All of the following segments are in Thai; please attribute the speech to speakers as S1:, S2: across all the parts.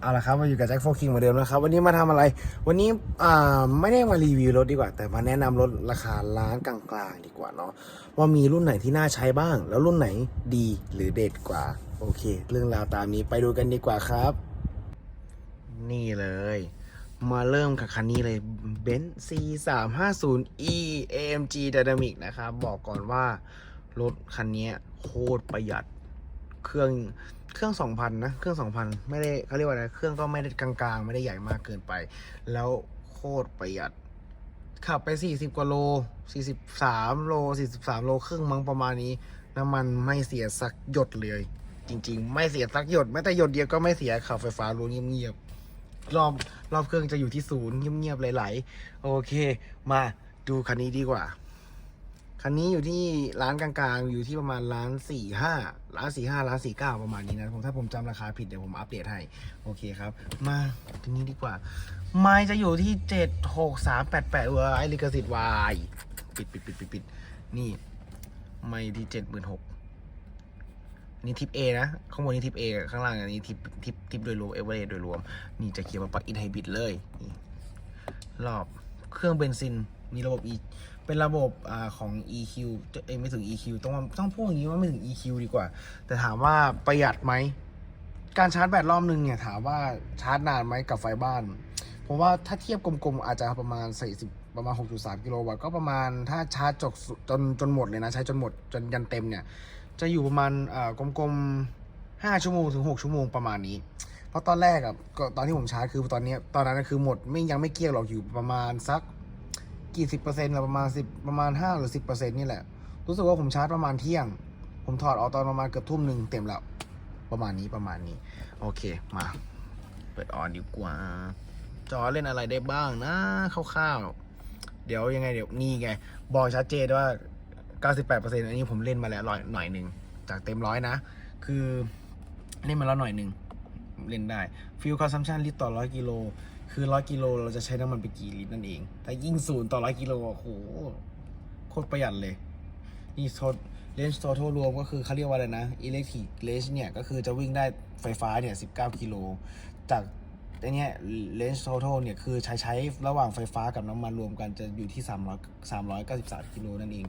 S1: เอาละครับมาอยู่กับแจ็คโฟคิงเหมือนเดิมนะครับ วันนี้มาทำอะไร วันนี้อ่าไม่ได้มารีวิวรถดีกว่า แต่มาแนะนำรถราคาล้านกลางๆดีกว่าเนาะว่ามีรุ่นไหนที่น่าใช้บ้าง แล้วรุ่นไหนดีหรือเด็ดกว่า โอเค เรื่องราวตามนี้ไปดูกันดีกว่าครับ นี่เลย มาเริ่มกับคันนี้เลย b e n z C 3 5 0 E AMG Dynamic นะครับบอกก่อนว่ารถคันนี้โคตรประหยัด เครื่องเครื่อง 2,000 นะ เครื่อง 2,000 ไม่ได้เขาเรียกว่าอะไร เครื่องก็ไม่ได้กลางๆ ไม่ได้ใหญ่มากเกินไป แล้วโคตรประหยัด ขับไป 40 กว่าโล 43 โล 43 โลครึ่งมั้งประมาณนี้ น้ำมันไม่เสียสักหยดเลย จริง ๆ ไม่เสียสักหยดแม้แต่หยดเดียวก็ไม่เสียขับไฟฟ้ารู้เงียบๆรอบรอบเครื่องจะอยู่ที่ศูนย์เงียบๆไหลๆโอเค มาดูคันนี้ดีกว่า คันนี้อยู่ที่ร้านกลางๆ อยู่ที่ประมาณร้านสี่ห้าร้านสี่ห้าร้านสี่เก้าประมาณนี้นะผมถ้าผมจำราคาผิดเดี๋ยวผมอัปเดตให้ โอเคครับ มาทีนี้ดีกว่า ไม้จะอยู่ที่เจ็ดหกสามแปดแปดเออไอลิขสิทธิ์วายปิดปิดปิดปิดปิดนี่ ไม่ที่เจ็ดหมื่นหกนี่ทิป A นะ ข้างบนนี้ทิป A ข้างล่างอันนี้ทิปทิปทิปโดยรวมเอเวอเรโดยรวม นี่จะเขียนว่าปักอินไฮบริดเลยรอบเครื่องเบนซินมีระบบ E เป็นระบบอของ EQ เอ้ยไม่ถึง EQ ต้องต้องพูดอย่างนี้ว่าไม่ถึง EQ ดีกว่า แต่ถามว่าประหยัดไหม การชาร์จแบตรอบนึงเนี่ยถามว่าชาร์จนานไหมกับไฟบ้าน ผมว่าถ้าเทียบกลมๆอาจจะประมาณ 40 ประมาณ 6.3 กิโลวัตต์ก็ประมาณถ้าชาร์จจกจนจนหมดเลยนะ ใช้จนหมดจนยันเต็มเนี่ย จะอยู่ประมาณกลมๆ 5 ชั่วโมงถึง 6 ชั่วโมงประมาณนี้เพราะตอนแรกอะตอนที่ผมชาร์จคือตอนนี้ตอนนั้นคือหมดไม่ยังไม่เกลี้ยงหรอกอยู่ประมาณสัก กี่สิบเปอร์เซ็นต์ละประมาณสิบประมาณห้าหรือสิบเปอร์เซ็นต์นี่แหละ รู้สึกว่าผมชาร์จประมาณเที่ยง ผมถอดออกตอนประมาณเกือบทุ่มหนึ่งเต็มแล้ว ประมาณนี้ประมาณนี้ โอเคมา เปิดออนดีกว่า จอเล่นอะไรได้บ้างนะคร่าวๆเดี๋ยวยังไงเดี๋ยวนี่ไง บอกชัดเจนว่า 98%อันนี้ผมเล่นมาแล้วหน่อยหน่อยหนึ่งจากเต็มร้อยนะ คือเล่นมาแล้วหน่อยหนึ่งเล่นได้ fuel consumption ลิตรต่อร้อยกิโล คือร้อยกิโลเราจะใช้น้ำมันไปกี่ลิตรนั่นเอง แต่ยิ่งศูนย์ต่อร้อยกิโลโอ้โหโคตรประหยัดเลย นี่โทเลนส์ทัทัรวมก็คือเขาเรียกว่าอะไรนะอิเล็กทริกเลนส์เนี่ย ก็คือจะวิ่งได้ไฟฟ้าเนี่ย 19 กิโล จาก ไอเนี้ย range total เนี่ยคือใช้ใช้ระหว่างไฟฟ้ากับน้ำมันรวมกันจะอยู่ที่ 300 393กิโลนั่นเอง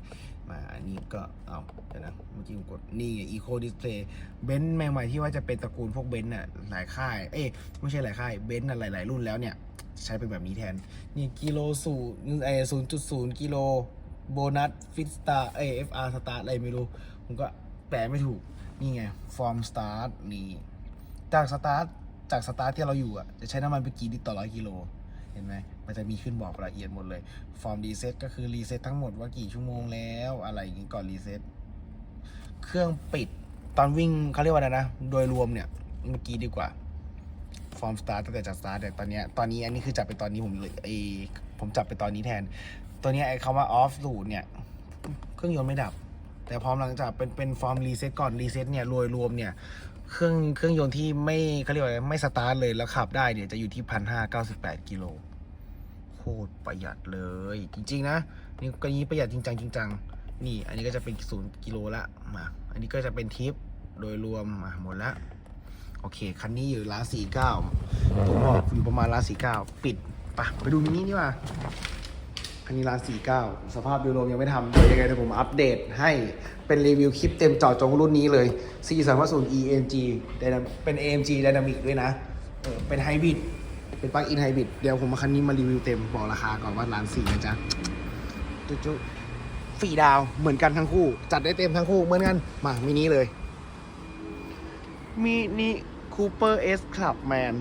S1: มาอันนี้ก็เอาเดี๋ยวนะเมื่อกี้ผมกดนี่ eco display เบนซ์ใหม่ๆที่ว่าจะเป็นตระกูลพวกเบนซ์น่ะหลายค่าย เอ้ยไม่ใช่หลายค่ายเบนซ์น่ะหลายๆ รุ่นแล้วเนี่ย ใช้เป็นแบบนี้แทน นี่กิโลสูไอศูนย์จุดศูนย์กิโลโบนัสฟิตสตาร์เอฟอาร์สตาร์อะไรไม่รู้ ผมก็แปลไม่ถูก นี่ไง ฟอร์มสตาร์ทนี่จากสตาร์ท จากสตาร์ทที่เราอยู่อะจะใช้น้ำมันไปกี่ลิตรต่อร้อยกิโลเห็นไหมมันจะมีขึ้นบอกละเอียดหมดเลยฟอร์มรีเซ็ตก็คือรีเซ็ตทั้งหมดว่ากี่ชั่วโมงแล้วอะไรอย่างงี้ก่อนรีเซ็ตเครื่องปิดตอนวิ่งเขาเรียกว่าอะไรนะ โดยรวมเนี่ยเมื่อกี้ดีกว่าฟอร์มสตาร์ทตั้งแต่จากสตาร์ทแต่ตอนนี้ตอนนี้อันนี้คือจับไปตอนนี้ผมเลยไอผมจับไปตอนนี้แทน ตัวนี้ไอคำว่าออฟสูตเนี่ย เครื่องยนต์ไม่ดับ แต่พร้อมหลังจากเป็นเป็นฟอร์มรีเซ็ตก่อนรีเซ็ตเนี่ยรวมรวมเนี่ยเครื่องเครื่องยนต์ที่ไม่เขาเรียกว่าไม่สตาร์ทเลยแล้วขับได้เนี่ยจะอยู่ที่พันห้าเก้าสิบแปดกิโลโคตรประหยัดเลย จริง ๆ นะนี่ก็นี้ประหยัดจริงจังจริงจังนี่ อันนี้ก็จะเป็นศูนย์กิโลละมาอันนี้ก็จะเป็นทิปโดยรวมมาหมดละโอเค คันนี้อยู่ร้านสี่เก้าผมบอกอยู่ประมาณร้านสี่เก้าปิดปะไปดูมินิดีกว่า อันนี้ร้าน49 สภาพโดยรวมยังไม่ทำเดี๋ยวยังไงเดี๋ยวผมอัปเดตให้เป็นรีวิวคลิปเต็มเจอจงรุ่นนี้เลย C 3 5 0 EMG เป็น AMG Dynamic ด้วยนะเออเป็นไฮบริดเป็นปลั๊กอินไฮบริดเดี๋ยวผมมาคันนี้มารีวิวเต็มบอกราคาก่อนว่าร้านสี่นะจ๊ะจุ๊จุ๊ฟรีดาวเหมือนกันทั้งคู่ จัดได้เต็มทั้งคู่เหมือนกัน มามินิเลยมินิคูเปอร์ S Clubman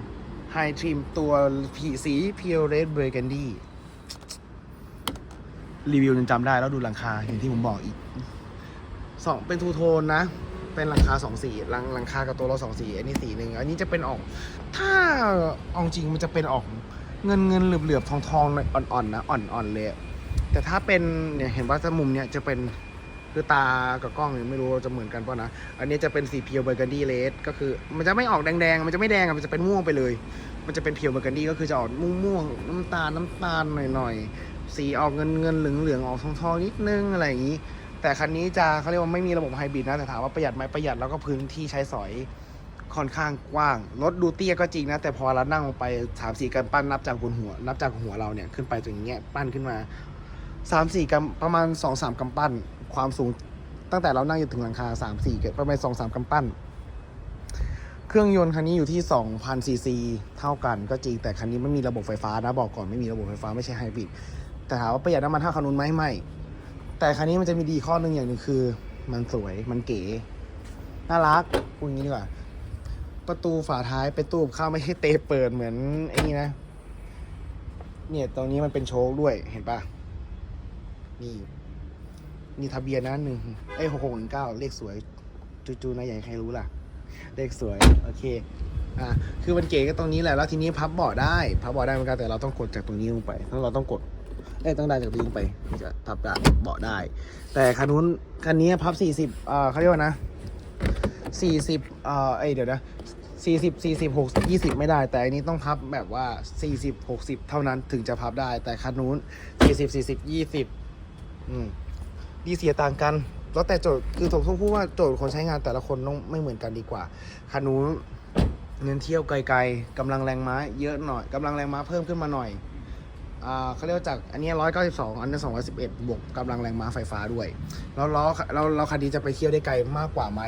S1: High Trim ตัวผีสี Pure Red Burgundy รี รีวิวจนจำได้แล้วดูหลังคาอย่างที่ผมบอกอีกสองเป็นทูโทนนะ เป็นหลังคาสองสีหลังหลังคากับตัวเราสองสีอันนี้สีหนึ่งอันนี้จะเป็นออก ถ้าเอาจริงมันจะเป็นออกเงินเงินเหลือบเหลือบทองทองอยอ่อนๆนะอ่อนๆเลยแต่ถ้าเป็นเนี่ยเห็นว่าจะมุมเนี่ยจะเป็นคือตากับกล้องเนี่ยไม่รู้จะเหมือนกันป่ะนะ อันนี้จะเป็นสีเพียวเบอร์กันดี้เลสก็คือ มันจะไม่ออกแดงๆ มันจะไม่แดงอะมันจะเป็นม่วงไปเลย มันจะเป็นเพียวเบอร์กันดี้ก็คือจะออกม่วงๆ น้ำตาลน้ำตาลหน่อยๆ สีออกเงินเงินเหลืองเหลืองออกทองทองนิดนึงอะไรอย่างนี้ แต่คันนี้จะเขาเรียกว่าไม่มีระบบไฮบริดนะแต่ถามว่าประหยัดไหมประหยัดแล้วก็พื้นที่ใช้สอยค่อนข้างกว้าง รถดูเตี้ยก็จริงนะ แต่พอเรานั่งลงไปสามสี่กำปั้นนับจากบนหัว นับจากหัวเราเนี่ยขึ้นไปตรงเงี้ยปั้นขึ้นมาสามสี่กำประมาณสองสามกำปั้น ความสูงตั้งแต่เรานั่งอยู่ถึงหลังคาสามสี่ประมาณสองสามกำปั้น เครื่องยนต์คันนี้อยู่ที่2,000ซีซีเท่ากันก็จริงแต่คันนี้ไม่มีระบบไฟฟ้านะบอกก่อนไม่มีระบบไฟฟ้าไม่ใช่ไฮบริด แต่ถามว่าประหยัดน้ำมันเท่าคันนู้นไหมไม่ แต่คันนี้มันจะมีดีข้อหนึ่งอย่างหนึ่งคือ มันสวยมันเก๋น่ารักพูดอย่างนี้ดีกว่า ประตูฝาท้ายเป็นตู้กับข้าวไม่ใช่เตะเปิดเหมือนไอ้นี่นะ เนี่ยตรงนี้มันเป็นโชคด้วยเห็นปะนี่นี่ทะเบียนนะหนึ่งไอ้หกหกหนึ่งเก้าเลขสวยจู่ๆนะอยาให้ใครรู้ล่ะ เลขสวย โอเคอ่าคือมันเก๋ก็ตรงนี้แหละแล้วทีนี้พับเบาะได้ พับเบาะได้เหมือนกันแต่เราต้องกดจากตรงนี้ลงไปแล้วเราต้องกด เอ้ยต้องดันจากตรงนี้ลงไปมันจะพับได้เบาะได้ แต่คันนู้นคันนี้พับสี่สิบอ่าเขาเรียกว่านะสี่สิบอ่าเอ้ยเดี๋ยวนะสี่สิบสี่สิบหกยี่สิบไม่ได้ แต่อันนี้ต้องพับแบบว่าสี่สิบหกสิบเท่านั้นถึงจะพับได้ แต่คันนู้นสี่สิบสี่สิบยี่สิบอืมดีเสียต่างกัน แล้วแต่โจทย์คือผมต้องพูดว่าโจทย์คนใช้งานแต่ละคนต้องไม่เหมือนกันดีกว่าคันนู้นเน้นเที่ยวไกลๆกำลังแรงม้าเยอะหน่อยกำลังแรงม้าเพิ่มขึ้นมาหน่อย เขาเรียกว่าจากอันนี้ร้อยเก้าสิบสองอันนี้สองร้อยสิบวกกำลังแรงม้าไฟฟ้าด้วย แล้วล้อเราเราคันนี้จะไปเที่ยวได้ไกลมากกว่าไหม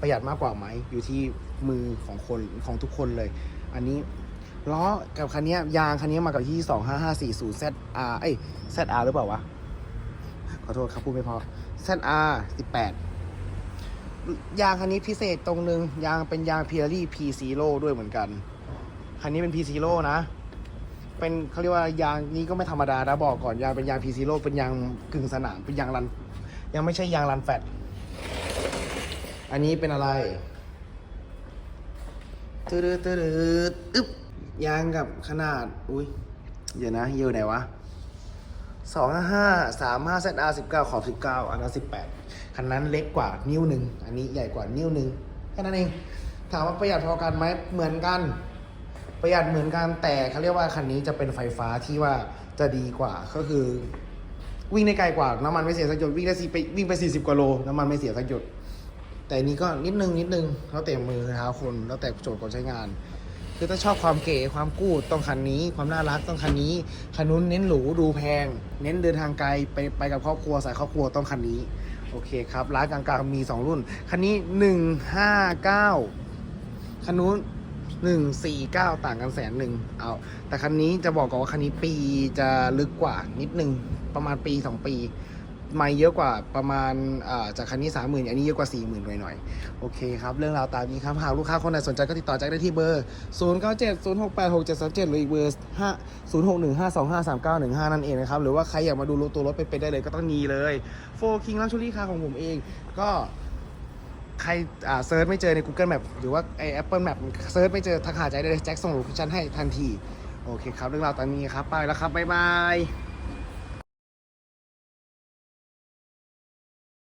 S1: ประหยัดมากกว่าไหม อยู่ที่มือของคนของทุกคนเลย อันนี้ล้อกับคันนี้ยางคันนี้มากับที่สองห้าห้าสี่ศูนย์ ZR เอ้ย ZR หรือเปล่าวะ ขอโทษครับพูดไม่พอ ZR 18 ยางคันนี้พิเศษตรงนึง ยางเป็นยาง Pirelli P Zero ด้วยเหมือนกัน คันนี้เป็น P Zero นะ เป็นเขาเรียกว่ายางนี้ก็ไม่ธรรมดานะบอกก่อนยางเป็นยาง P Zero เป็นยางกึ่งสนามเป็นยางรัน ยังไม่ใช่ยางรันแฟตอันนี้เป็นอะไรตืดตืดอึ๊บยางกับขนาด อุ้ยเดี๋ยวนะเยอะไหนวะสองห้าสามห้าเซตอาร์สิบเก้าขอบสิบเก้าอันนั้นสิบแปดคันนั้นเล็กกว่านิ้วหนึ่งอันนี้ใหญ่กว่านิ้วหนึ่งแค่นั้นเอง ถามว่าประหยัดพอกันไหมเหมือนกัน ประหยัดเหมือนกันแต่เขาเรียกว่าคันนี้จะเป็นไฟฟ้าที่ว่าจะดีกว่าก็คือ วิ่งได้ไกลกว่าน้ำมันไม่เสียสักหยดวิ่งได้สี่ไปวิ่งไปสี่สิบกว่าโลน้ำมันไม่เสียสักหยดแต่นี้ก็นิดนึงนิดนึงแล้วแต่มือเท้าคนแล้วแต่โจทย์คนใช้งาน คือถ้าชอบความเก๋ความกู้ต้องคันนี้ ความน่ารักต้องคันนี้คันนู้นเน้นหรูดูแพง เน้นเดินทางไกลไปไปกับครอบครัวสายครอบครัวต้องคันนี้โอเคครับร้านกลางๆมี 2 รุ่น คันนี้ 159 คันนู้น 149ต่างกันแสนหนึ่งเอา แต่คันนี้จะบอกก่อนว่าคันนี้ปีจะลึกกว่านิดนึง ประมาณปี2ปีไม่เยอะกว่าประมาณาจากคันนี้30,000อันนี้เยอะกว่า40,000หน่อยหน่อยๆ โอเคครับ เรื่องราวตามนี้ครับ หากลูกค้าคนไหนสนใจก็ติดต่อแจ็คได้ที่เบอร์ 0 9 7 0 6 8 6 7 3 7 หรืออีกเบอร์ 5 0 6 1 5 2 5 3 9 1 5 นั่นเองนะครับ หรือว่าใครอยากมาดูรถตัวรถเป็นๆได้เลยก็ต้องนีเลยโฟคิงลักชูรี่คาของผมเองก็ ใครอ่าเซิร์ชไม่เจอใน Google Map หรือว่าไอแอปเปิลแมปเซิร์ชไม่เจอทักหาใจได้เลยแจ็คส่งโลเคชั่นให้ทันที โอเคครับ เรื่องราวตอนนี้ครับ ไปแล้วครับ บ๊ายบาย